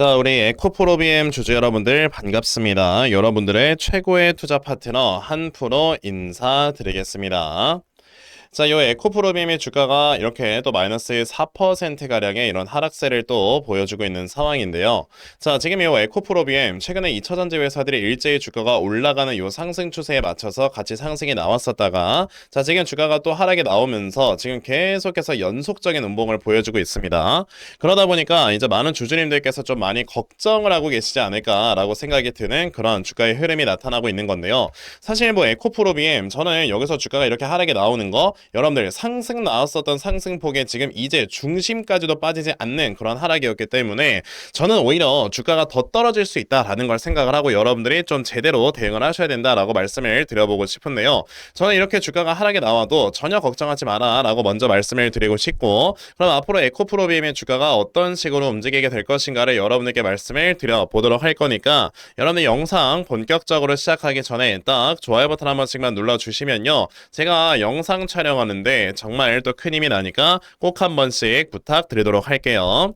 자, 우리 에코프로비엠 주주 여러분들 반갑습니다. 여러분들의 최고의 투자 파트너 한프로 인사드리겠습니다. 자, 이 에코프로빔의 주가가 이렇게 또 마이너스 4%가량의 이런 하락세를 또 보여주고 있는 상황인데요. 자, 지금 이 에코프로빔 최근에 2차전지 회사들이 일제히 주가가 올라가는 이 상승 추세에 맞춰서 같이 상승이 나왔었다가 자, 지금 주가가 또 하락이 나오면서 지금 계속해서 연속적인 운봉을 보여주고 있습니다. 그러다 보니까 이제 많은 주주님들께서 좀 많이 걱정을 하고 계시지 않을까라고 생각이 드는 그런 주가의 흐름이 나타나고 있는 건데요. 사실 뭐 에코프로빔 저는 여기서 주가가 이렇게 하락이 나오는 거 여러분들 상승 나왔었던 상승폭에 지금 이제 중심까지도 빠지지 않는 그런 하락이었기 때문에 저는 오히려 주가가 더 떨어질 수 있다라는 걸 생각을 하고 여러분들이 좀 제대로 대응을 하셔야 된다라고 말씀을 드려보고 싶은데요. 저는 이렇게 주가가 하락이 나와도 전혀 걱정하지 마라라고 먼저 말씀을 드리고 싶고 그럼 앞으로 에코프로비엠의 주가가 어떤 식으로 움직이게 될 것인가를 여러분들께 말씀을 드려보도록 할 거니까 여러분들 영상 본격적으로 시작하기 전에 딱 좋아요 버튼 한 번씩만 눌러주시면요. 제가 영상 촬영 촬영하는데 정말 또 큰 힘이 나니까 꼭 한 번씩 부탁드리도록 할게요.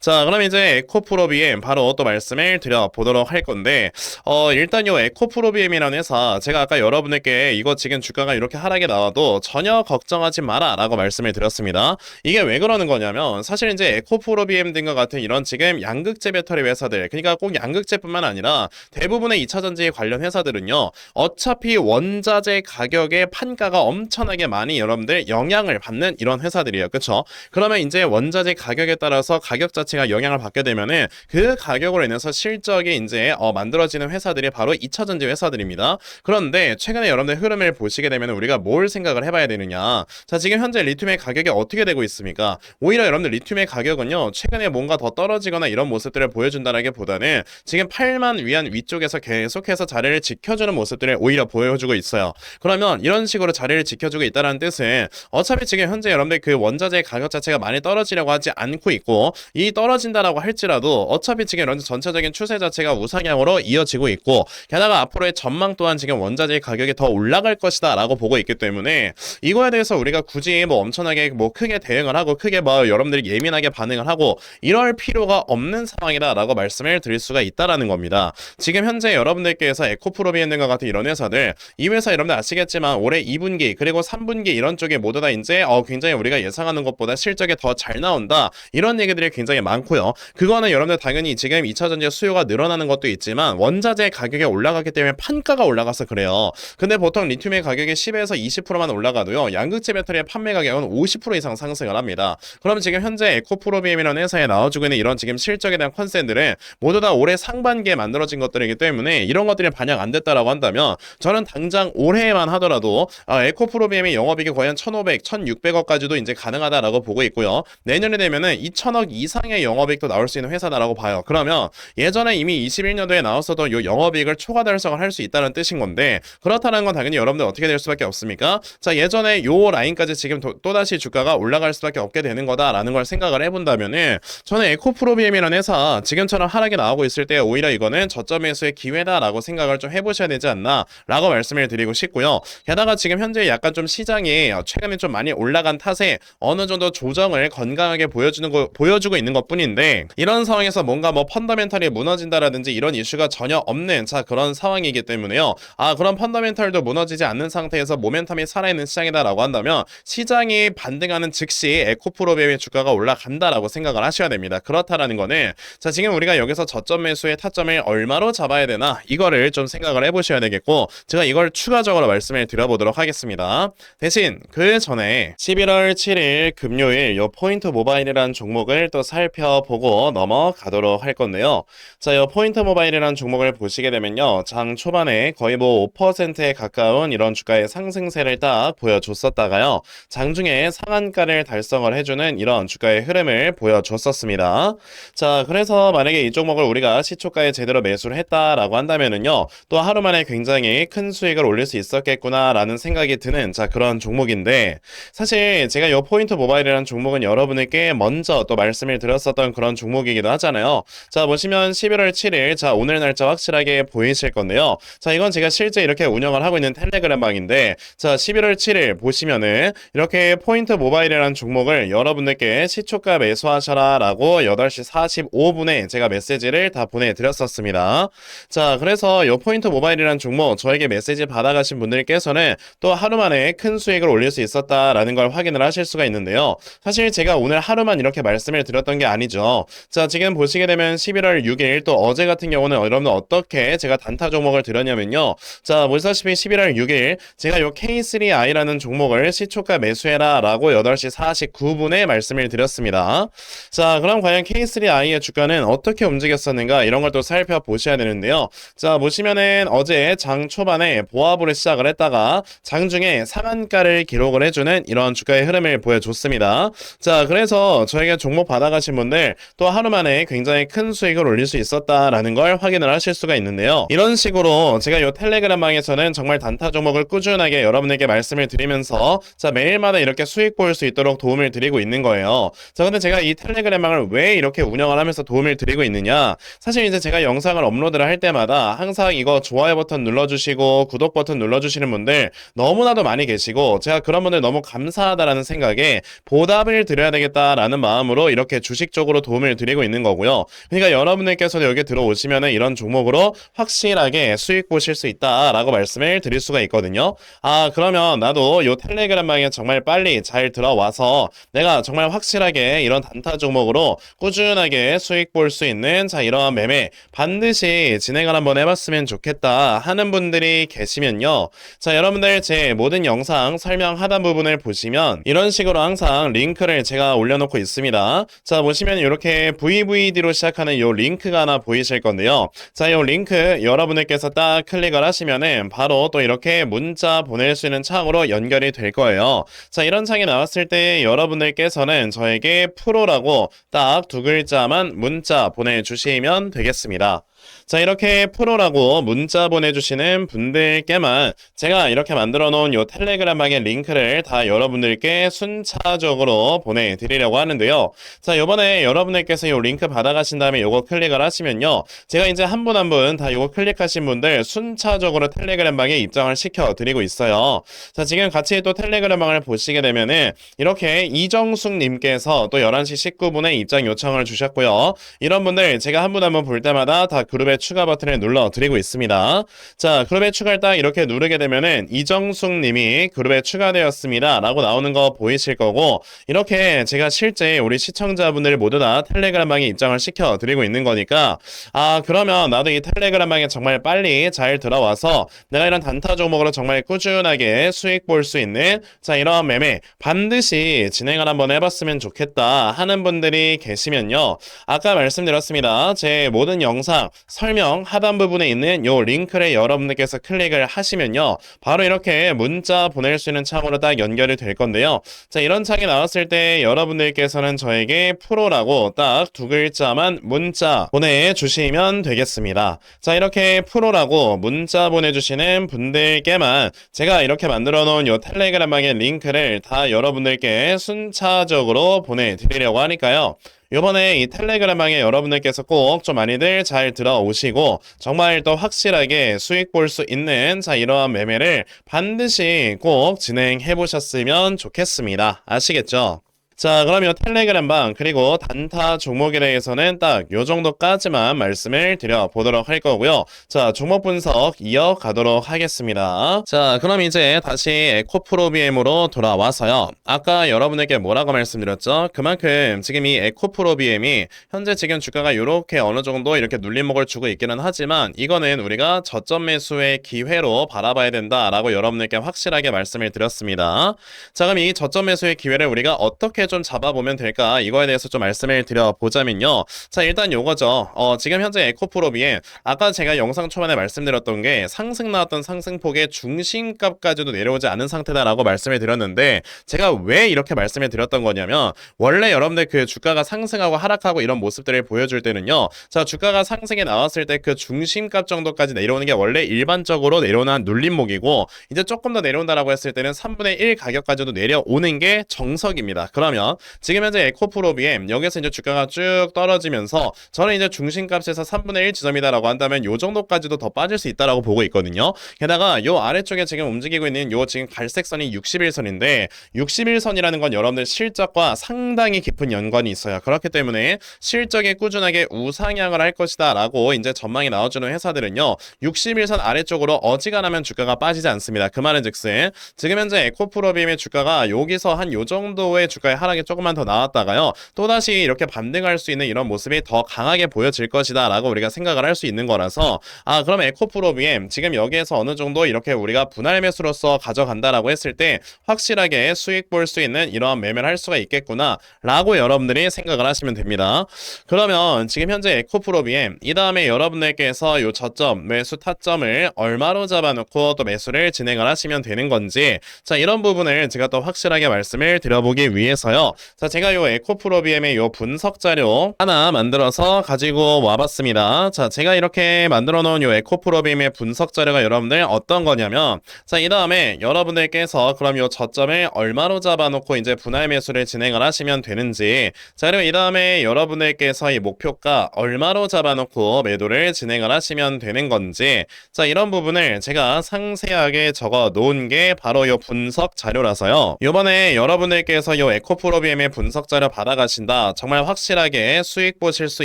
자, 그럼 이제 에코프로 BM 바로 또 말씀을 드려보도록 할 건데, 어, 일단 요 에코프로 BM이라는 회사, 제가 아까 여러분들께 이거 지금 주가가 이렇게 하락이 나와도 전혀 걱정하지 마라 라고 말씀을 드렸습니다. 이게 왜 그러는 거냐면, 사실 이제 에코프로 BM 등과 같은 이런 지금 양극재 배터리 회사들, 그러니까 꼭 양극재뿐만 아니라 대부분의 2차 전지 관련 회사들은요, 어차피 원자재 가격의 판가가 엄청나게 많이 여러분들 영향을 받는 이런 회사들이에요. 그쵸? 그러면 이제 원자재 가격에 따라서 가격 자체 자체가 영향을 받게 되면은 그 가격으로 인해서 실적이 이제 어, 만들어지는 회사들이 바로 2차 전지 회사들입니다. 그런데 최근에 여러분들 흐름을 보시게 되면 우리가 뭘 생각을 해봐야 되느냐? 자 지금 현재 리튬의 가격이 어떻게 되고 있습니까? 오히려 여러분들 리튬의 가격은요 최근에 뭔가 더 떨어지거나 이런 모습들을 보여준다라기보다는 지금 8만 위안 위쪽에서 계속해서 자리를 지켜주는 모습들을 오히려 보여주고 있어요. 그러면 이런 식으로 자리를 지켜주고 있다는 뜻은 어차피 지금 현재 여러분들 그 원자재 가격 자체가 많이 떨어지려고 하지 않고 있고 이 떨어진다라고 할지라도 어차피 지금 런지 전체적인 추세 자체가 우상향으로 이어지고 있고 게다가 앞으로의 전망 또한 지금 원자재 가격이 더 올라갈 것이다라고 보고 있기 때문에 이거에 대해서 우리가 굳이 뭐 엄청나게 뭐 크게 대응을 하고 크게 뭐 여러분들이 예민하게 반응을 하고 이럴 필요가 없는 상황이다라고 말씀을 드릴 수가 있다라는 겁니다. 지금 현재 여러분들께서 에코프로비엔과 같은 이런 회사들 이 회사 여러분들 아시겠지만 올해 2분기 그리고 3분기 이런 쪽에 모두 다 이제 어 굉장히 우리가 예상하는 것보다 실적이 더 잘 나온다 이런 얘기들이 굉장히 많고요. 그거는 여러분들 당연히 지금 2차 전지 수요가 늘어나는 것도 있지만 원자재 가격이 올라가기 때문에 판가가 올라가서 그래요. 근데 보통 리튬의 가격이 10에서 20%만 올라가도요. 양극재 배터리의 판매 가격은 50% 이상 상승을 합니다. 그럼 지금 현재 에코프로비엠이라는 회사에 나와주고 있는 이런 지금 실적에 대한 컨센들은 모두 다 올해 상반기에 만들어진 것들이기 때문에 이런 것들이 반영 안 됐다라고 한다면 저는 당장 올해만 하더라도 아, 에코프로비엠의 영업이익이 한 1,500, 1,600억까지도 이제 가능하다라고 보고 있고요. 내년에 되면은 2,000억 이상의 이상의 영업이익도 나올 수 있는 회사다라고 봐요. 그러면 예전에 이미 21년도에 나왔었던 이 영업이익을 초과 달성을 할 수 있다는 뜻인 건데 그렇다는 건 당연히 여러분들 어떻게 될 수밖에 없습니까? 자 예전에 요 라인까지 지금 도, 또다시 주가가 올라갈 수밖에 없게 되는 거다라는 걸 생각을 해본다면은 저는 에코프로비엠이라는 회사 지금처럼 하락이 나오고 있을 때 오히려 이거는 저점 매수의 기회다라고 생각을 좀 해보셔야 되지 않나라고 말씀을 드리고 싶고요. 게다가 지금 현재 약간 좀 시장이 최근에 좀 많이 올라간 탓에 어느 정도 조정을 건강하게 보여주는 거 보여주고 있는 것 뿐인데 이런 상황에서 뭔가 뭐 펀더멘탈이 무너진다라든지 이런 이슈가 전혀 없는 자 그런 상황이기 때문에요. 아 그런 펀더멘탈도 무너지지 않는 상태에서 모멘텀이 살아있는 시장이다라고 한다면 시장이 반등하는 즉시 에코프로비엠의 주가가 올라간다라고 생각을 하셔야 됩니다. 그렇다라는 거는 자 지금 우리가 여기서 저점 매수의 타점을 얼마로 잡아야 되나 이거를 좀 생각을 해보셔야 되겠고 제가 이걸 추가적으로 말씀을 드려보도록 하겠습니다. 대신 그 전에 11월 7일 금요일 요 포인트 모바일이라는 종목을 또 살펴 살펴보고 넘어가도록 할 건데요. 자, 이 포인트 모바일이라는 종목을 보시게 되면요. 장 초반에 거의 뭐 5%에 가까운 이런 주가의 상승세를 딱 보여줬었다가요. 장중에 상한가를 달성을 해주는 이런 주가의 흐름을 보여줬었습니다. 자, 그래서 만약에 이 종목을 우리가 시초가에 제대로 매수를 했다라고 한다면은요. 또 하루 만에 굉장히 큰 수익을 올릴 수 있었겠구나라는 생각이 드는 자, 그런 종목인데 사실 제가 이 포인트 모바일이라는 종목은 여러분에게 먼저 또 말씀을 말씀을 드렸었던 그런 종목이기도 하잖아요. 자, 보시면 11월 7일, 자, 오늘 날짜 확실하게 보이실 건데요. 자, 이건 제가 실제 이렇게 운영을 하고 있는 텔레그램 방인데, 자, 11월 7일 보시면은 이렇게 포인트 모바일이라는 종목을 여러분들께 시초가 매수하셔라 라고 8시 45분에 제가 메시지를 다 보내드렸었습니다. 자, 그래서 이 포인트 모바일이라는 종목 저에게 메시지 받아가신 분들께서는 또 하루 만에 큰 수익을 올릴 수 있었다라는 걸 확인을 하실 수가 있는데요. 사실 제가 오늘 하루만 이렇게 말씀을 드렸던 게 아니죠. 자, 지금 보시게 되면 11월 6일 또 어제 같은 경우는 여러분들 어떻게 제가 단타 종목을 드렸냐면요. 자, 보시다시피 11월 6일 제가 요 K3I라는 종목을 시초가 매수해라 라고 8시 49분에 말씀을 드렸습니다. 자, 그럼 과연 K3I의 주가는 어떻게 움직였었는가 이런 걸 또 살펴보셔야 되는데요. 자, 보시면은 어제 장 초반에 보합으로 시작을 했다가 장중에 상한가를 기록을 해주는 이런 주가의 흐름을 보여줬습니다. 자, 그래서 저에게 종목 받아가신 분들 또 하루 만에 굉장히 큰 수익을 올릴 수 있었다라는 걸 확인을 하실 수가 있는데요. 이런 식으로 제가 이 텔레그램 방에서는 정말 단타 종목을 꾸준하게 여러분에게 말씀을 드리면서 자, 매일마다 이렇게 수익 볼수 있도록 도움을 드리고 있는 거예요. 자, 근데 제가 이 텔레그램 방을 왜 이렇게 운영을 하면서 도움을 드리고 있느냐? 사실 이제 제가 영상을 업로드를 할 때마다 항상 이거 좋아요 버튼 눌러주시고 구독 버튼 눌러주시는 분들 너무나도 많이 계시고 제가 그런 분들 너무 감사하다라는 생각에 보답을 드려야 되겠다라는 마음으로 이렇게 주식 쪽으로 도움을 드리고 있는 거고요. 그러니까 여러분들께서 여기 들어오시면은 이런 종목으로 확실하게 수익 보실 수 있다라고 말씀을 드릴 수가 있거든요. 아, 그러면 나도 요 텔레그램 방에 정말 빨리 잘 들어와서 내가 정말 확실하게 이런 단타 종목으로 꾸준하게 수익 볼 수 있는 자, 이러한 매매 반드시 진행을 한번 해봤으면 좋겠다 하는 분들이 계시면요. 자, 여러분들 제 모든 영상 설명 하단 부분을 보시면 이런 식으로 항상 링크를 제가 올려놓고 있습니다. 자, 보시면 이렇게 VVD로 시작하는 요 링크가 하나 보이실 건데요. 자, 요 링크 여러분들께서 딱 클릭을 하시면은 바로 또 이렇게 문자 보낼 수 있는 창으로 연결이 될 거예요. 자, 이런 창이 나왔을 때 여러분들께서는 저에게 프로라고 딱 두 글자만 문자 보내주시면 되겠습니다. 자, 이렇게 프로라고 문자 보내주시는 분들께만 제가 이렇게 만들어 놓은 요 텔레그램 방의 링크를 다 여러분들께 순차적으로 보내드리려고 하는데요. 자, 요번에 여러분들께서 요 링크 받아가신 다음에 요거 클릭을 하시면요. 제가 이제 한 분 한 분 다 요거 클릭하신 분들 순차적으로 텔레그램 방에 입장을 시켜드리고 있어요. 자, 지금 같이 또 텔레그램 방을 보시게 되면은 이렇게 이정숙님께서 또 11시 19분에 입장 요청을 주셨고요. 이런 분들 제가 한 분 한 분 볼 때마다 다 그 룹에 추가 버튼을 눌러 드리고 있습니다. 자, 그룹에 추가를 딱 이렇게 누르게 되면은 이정숙 님이 그룹에 추가되었습니다. 라고 나오는 거 보이실 거고, 이렇게 제가 실제 우리 시청자분들 모두 다 텔레그램 방에 입장을 시켜 드리고 있는 거니까, 아, 그러면 나도 이 텔레그램 방에 정말 빨리 잘 들어와서 내가 이런 단타 종목으로 정말 꾸준하게 수익 볼 수 있는, 자, 이러한 매매 반드시 진행을 한번 해봤으면 좋겠다 하는 분들이 계시면요. 아까 말씀드렸습니다. 제 모든 영상 설명 하단 부분에 있는 요 링크를 여러분들께서 클릭을 하시면요. 바로 이렇게 문자 보낼 수 있는 창으로 딱 연결이 될 건데요. 자, 이런 창이 나왔을 때 여러분들께서는 저에게 프로라고 딱 두 글자만 문자 보내주시면 되겠습니다. 자, 이렇게 프로라고 문자 보내주시는 분들께만 제가 이렇게 만들어 놓은 요 텔레그램 방의 링크를 다 여러분들께 순차적으로 보내드리려고 하니까요. 요번에 이 텔레그램 방에 여러분들께서 꼭 좀 많이들 잘 들어오시고 정말 또 확실하게 수익 볼 수 있는 자 이러한 매매를 반드시 꼭 진행해 보셨으면 좋겠습니다. 아시겠죠? 자, 그러면 텔레그램 방 그리고 단타 종목에 대해서는 딱 요 정도까지만 말씀을 드려 보도록 할 거고요. 자, 종목 분석 이어가도록 하겠습니다. 자, 그럼 이제 다시 에코프로비엠으로 돌아와서요. 아까 여러분에게 뭐라고 말씀드렸죠? 그만큼 지금 이 에코프로비엠이 현재 지금 주가가 이렇게 어느 정도 이렇게 눌림목을 주고 있기는 하지만 이거는 우리가 저점 매수의 기회로 바라봐야 된다라고 여러분에게 확실하게 말씀을 드렸습니다. 자, 그럼 이 저점 매수의 기회를 우리가 어떻게 좀 잡아보면 될까? 이거에 대해서 좀 말씀을 드려보자면요. 자, 일단 요거죠. 어, 지금 현재 에코프로비에 아까 제가 영상 초반에 말씀드렸던 게 상승 나왔던 상승폭의 중심값까지도 내려오지 않은 상태다라고 말씀을 드렸는데 제가 왜 이렇게 말씀을 드렸던 거냐면 원래 여러분들 그 주가가 상승하고 하락하고 이런 모습들을 보여줄 때는요. 자, 주가가 상승에 나왔을 때 그 중심값 정도까지 내려오는 게 원래 일반적으로 내려오는 한 눌림목이고 이제 조금 더 내려온다라고 했을 때는 3분의 1 가격까지도 내려오는 게 정석입니다. 그러면 그러면 지금 현재 에코프로비엠 여기서 이제 주가가 쭉 떨어지면서 저는 이제 중심값에서 3분의 1 지점이다라고 한다면 요 정도까지도 더 빠질 수 있다라고 보고 있거든요. 게다가 요 아래쪽에 지금 움직이고 있는 요 지금 갈색 선이 61선인데 61선이라는 건 여러분들 실적과 상당히 깊은 연관이 있어요. 그렇기 때문에 실적에 꾸준하게 우상향을 할 것이다라고 이제 전망이 나와주는 회사들은요. 61선 아래쪽으로 어지간하면 주가가 빠지지 않습니다. 그 말은 즉슨 지금 현재 에코프로비엠의 주가가 여기서 한 요 정도의 주가의 하 락이 조금만 더 나왔다가요. 또다시 이렇게 반등할 수 있는 이런 모습이 더 강하게 보여질 것이다 라고 우리가 생각을 할 수 있는 거라서 아 그럼 에코프로비엠 지금 여기에서 어느 정도 이렇게 우리가 분할 매수로서 가져간다라고 했을 때 확실하게 수익 볼 수 있는 이러한 매매를 할 수가 있겠구나 라고 여러분들이 생각을 하시면 됩니다. 그러면 지금 현재 에코프로비엠 이 다음에 여러분들께서 요 저점 매수 타점을 얼마로 잡아놓고 또 매수를 진행을 하시면 되는 건지 자 이런 부분을 제가 또 확실하게 말씀을 드려보기 위해서요. 자 제가 요 에코프로비엠의 요 분석 자료 하나 만들어서 가지고 와봤습니다. 자 제가 이렇게 만들어 놓은 요 에코프로비엠의 분석 자료가 여러분들 어떤 거냐면 자 이 다음에 여러분들께서 그럼 요 저점을 얼마로 잡아놓고 이제 분할 매수를 진행을 하시면 되는지 자 그리고 이 다음에 여러분들께서 이 목표가 얼마로 잡아놓고 매도를 진행을 하시면 되는 건지 자 이런 부분을 제가 상세하게 적어 놓은 게 바로 요 분석 자료라서요 요번에 여러분들께서 요 에코프로비엠 의 분석 자료 받아가신다. 정말 확실하게 수익 보실 수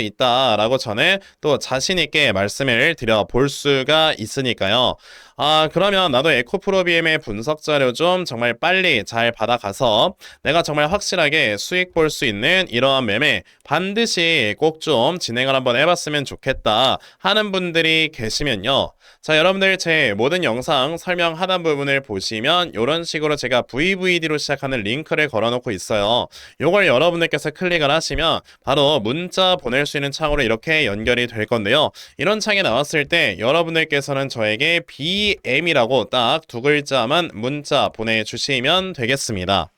있다라고 저는 또 자신 있게 말씀을 드려 볼 수가 있으니까요 아 그러면 나도 에코프로비엠의 분석 자료 좀 정말 빨리 잘 받아가서 내가 정말 확실하게 수익 볼 수 있는 이러한 매매 반드시 꼭 좀 진행을 한번 해봤으면 좋겠다 하는 분들이 계시면요. 자 여러분들 제 모든 영상 설명 하단 부분을 보시면 이런 식으로 제가 VVD로 시작하는 링크를 걸어놓고 있어요. 요걸 여러분들께서 클릭을 하시면 바로 문자 보낼 수 있는 창으로 이렇게 연결이 될 건데요. 이런 창에 나왔을 때 여러분들께서는 저에게 BM이라고 딱 두 글자만 문자 보내주시면 되겠습니다.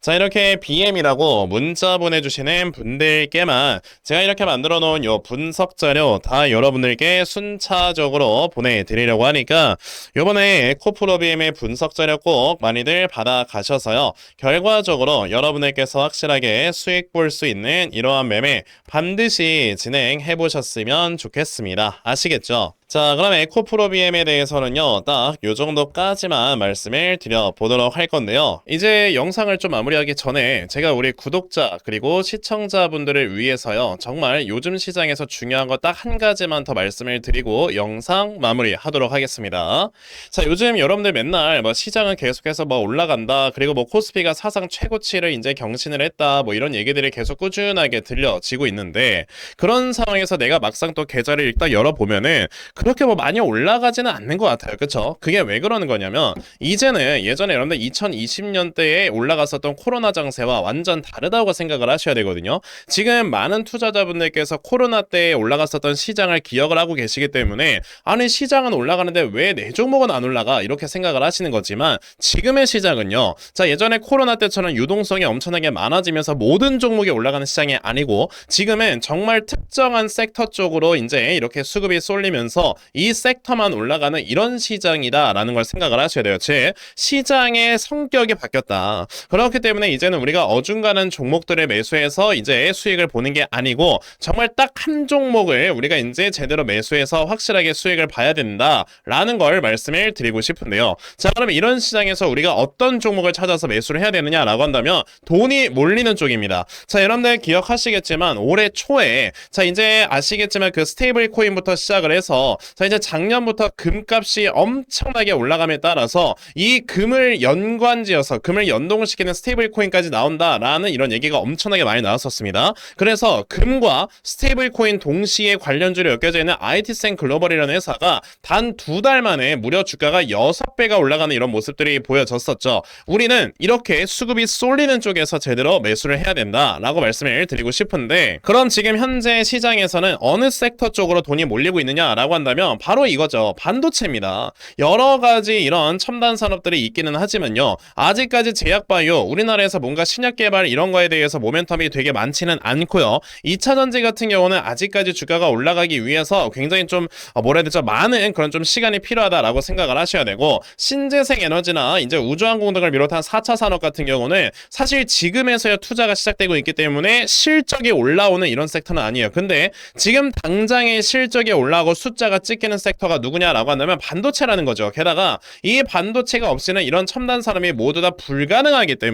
자 이렇게 BM이라고 문자 보내주시는 분들께만 제가 이렇게 만들어 놓은 요 분석 자료 다 여러분들께 순차적으로 보내드리려고 하니까 요번에 에코프로비엠의 분석 자료 꼭 많이들 받아가셔서요 결과적으로 여러분들께서 확실하게 수익 볼 수 있는 이러한 매매 반드시 진행해 보셨으면 좋겠습니다 아시겠죠? 자, 그럼 에코프로비엠에 대해서는요, 딱 요 정도까지만 말씀을 드려보도록 할 건데요. 이제 영상을 좀 마무리하기 전에 제가 우리 구독자 그리고 시청자분들을 위해서요, 정말 요즘 시장에서 중요한 거 딱 한 가지만 더 말씀을 드리고 영상 마무리 하도록 하겠습니다. 자, 요즘 여러분들 맨날 뭐 시장은 계속해서 뭐 올라간다, 그리고 뭐 코스피가 사상 최고치를 이제 경신을 했다, 뭐 이런 얘기들이 계속 꾸준하게 들려지고 있는데, 그런 상황에서 내가 막상 또 계좌를 일단 열어 보면은 그렇게 뭐 많이 올라가지는 않는 것 같아요. 그쵸? 그게 왜 그러는 거냐면 이제는 예전에 여러분들 2020년대에 올라 갔었던 코로나 장세와 완전 다르다고 생각을 하셔야 되거든요. 지금 많은 투자자분들께서 코로나 때에 올라갔었던 시장을 기억을 하고 계시기 때문에 아니 시장은 올라가는데 왜 내 종목은 안 올라가 이렇게 생각을 하시는 거지만 지금의 시장은요. 자 예전에 코로나 때처럼 유동성이 엄청나게 많아지면서 모든 종목이 올라가는 시장이 아니고 지금은 정말 특정한 섹터 쪽으로 이제 이렇게 수급이 쏠리면서 이 섹터만 올라가는 이런 시장이다라는 걸 생각을 하셔야 돼요. 즉 시장의 성격이 바뀌었다. 그 렇기 때문에 이제는 우리가 어중간한 종목들을 매수해서 이제 수익을 보는 게 아니고 정말 딱 한 종목을 우리가 이제 제대로 매수해서 확실하게 수익을 봐야 된다라는 걸 말씀을 드리고 싶은데요. 자, 그러면 이런 시장에서 우리가 어떤 종목을 찾아서 매수를 해야 되느냐라고 한다면 돈이 몰리는 쪽입니다. 자, 여러분들 기억하시겠지만 올해 초에 자, 이제 아시겠지만 그 스테이블 코인부터 시작을 해서 자 이제 작년부터 금값이 엄청나게 올라감에 따라서 이 금을 연관지어서 금을 연동을 시키는 스테이블 코인까지 나온다라는 이런 얘기가 엄청나게 많이 나왔었습니다. 그래서 금과 스테이블 코인 동시에 관련주로 엮여져 있는 IT센 글로벌이라는 회사가 단 두 달 만에 무려 주가가 6배가 올라가는 이런 모습들이 보여졌었죠. 우리는 이렇게 수급이 쏠리는 쪽에서 제대로 매수를 해야 된다라고 말씀을 드리고 싶은데 그럼 지금 현재 시장에서는 어느 섹터 쪽으로 돈이 몰리고 있느냐라고 한다면 바로 이거죠. 반도체입니다. 여러 가지 이런 첨단 산업들이 있기는 하지만요. 아직까지 제약바이오 우리나라에서 뭔가 신약 개발 이런 거에 대해서 모멘텀이 되게 많지는 않고요. 2차 전지 같은 경우는 아직까지 주가가 올라가기 위해서 굉장히 좀 어, 뭐라 해야 되죠? 많은 그런 좀 시간이 필요하다라고 생각을 하셔야 되고 신재생 에너지나 이제 우주항공 등을 비롯한 4차 산업 같은 경우는 사실 지금에서야 투자가 시작되고 있기 때문에 실적이 올라오는 이런 섹터는 아니에요. 근데 지금 당장의 실적이 올라오고 숫자가 찍히는 섹터가 누구냐라고 한다면 반도체라는 거죠. 게다가 이 반도체가 없이는 이런 첨단 산업이 모두 다 불가능하기 때문에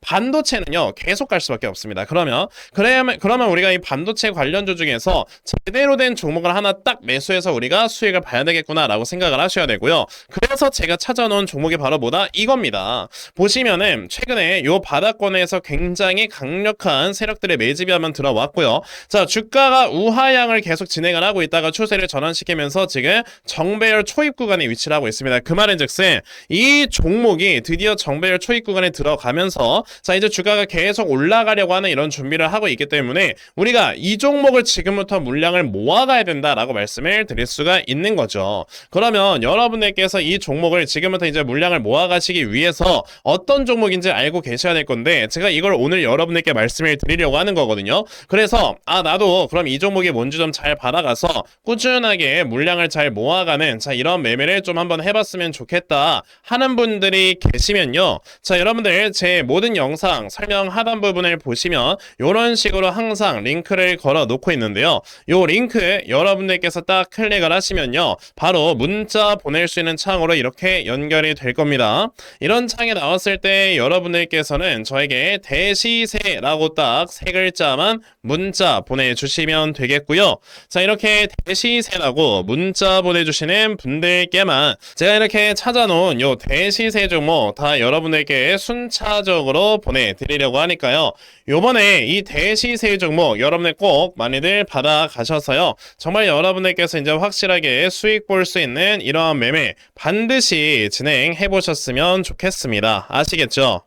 반도체는요 계속 갈 수밖에 없습니다. 그러면 그러면 그러면 우리가 이 반도체 관련주 중에서 제대로 된 종목을 하나 딱 매수해서 우리가 수익을 봐야 되겠구나라고 생각을 하셔야 되고요. 그래서 제가 찾아놓은 종목이 바로 뭐다 이겁니다. 보시면은 최근에 요 바닥권에서 굉장히 강력한 세력들의 매집이 한번 들어왔고요. 자 주가가 우하향을 계속 진행을 하고 있다가 추세를 전환시키면서 지금 정배열 초입 구간에 위치를 하고 있습니다. 그 말인즉슨 이 종목이 드디어 정배열 초입 구간에 들어 가면서 자 이제 주가가 계속 올라가려고 하는 이런 준비를 하고 있기 때문에 우리가 이 종목을 지금부터 물량을 모아가야 된다라고 말씀을 드릴 수가 있는 거죠. 그러면 여러분들께서 이 종목을 지금부터 이제 물량을 모아가시기 위해서 어떤 종목인지 알고 계셔야 될 건데 제가 이걸 오늘 여러분들께 말씀을 드리려고 하는 거거든요. 그래서 아 나도 그럼 이 종목이 뭔지 좀 잘 받아가서 꾸준하게 물량을 잘 모아가는 자 이런 매매를 좀 한번 해봤으면 좋겠다 하는 분들이 계시면요. 자 여러분들 제 모든 영상 설명 하단 부분을 보시면 이런 식으로 항상 링크를 걸어 놓고 있는데요. 요 링크 여러분들께서 딱 클릭을 하시면요. 바로 문자 보낼 수 있는 창으로 이렇게 연결이 될 겁니다. 이런 창이 나왔을 때 여러분들께서는 저에게 대시세라고 딱 세 글자만 문자 보내주시면 되겠고요. 자 이렇게 대시세라고 문자 보내주시는 분들께만 제가 이렇게 찾아놓은 요 대시세 종목 다 여러분들께 순차 적으로 보내드리려고 하니까요. 요번에 이 대시세 종목 여러분들 꼭 많이들 받아가셔서요. 정말 여러분들께서 이제 확실하게 수익 볼 수 있는 이러한 매매 반드시 진행해 보셨으면 좋겠습니다. 아시겠죠?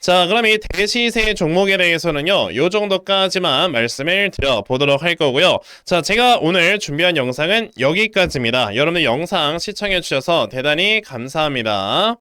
자, 그럼 이 대시세 종목에 대해서는요, 요 정도까지만 말씀을 드려보도록 할 거고요. 자, 제가 오늘 준비한 영상은 여기까지입니다. 여러분들 영상 시청해주셔서 대단히 감사합니다.